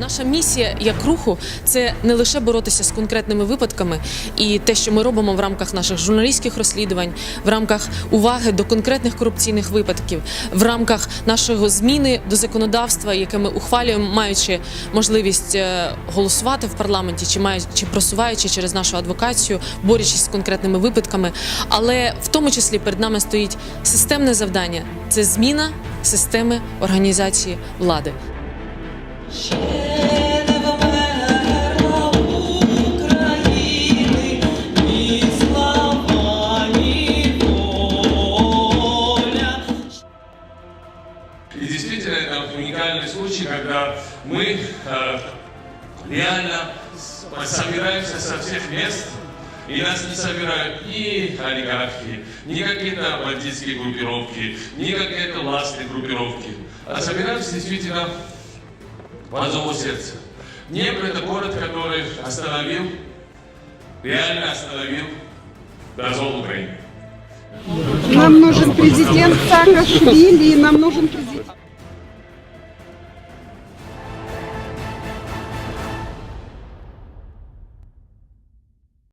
Наша місія як руху це не лише боротися з конкретними випадками, і те, що ми робимо в рамках наших журналістських розслідувань, в рамках уваги до конкретних корупційних випадків, в рамках нашого зміни до законодавства, яке ми ухвалюємо, маючи можливість е, голосувати в парламенті, чи маючи просуваючи через нашу адвокацію, борючись з конкретними випадками. Але в тому числі перед нами стоїть системне завдання це зміна системи організації влади. Действительно, это уникальный случай, когда мы э, реально собираемся со всех мест, и нас не собирают ни олигархи, ни какие-то бандитские группировки, ни какие-то властные группировки, а собираемся действительно по зову сердца. Днепр – это город, который остановил, реально остановил развал Украины. Нам нужен президент Саакашвили, нам нужен президент.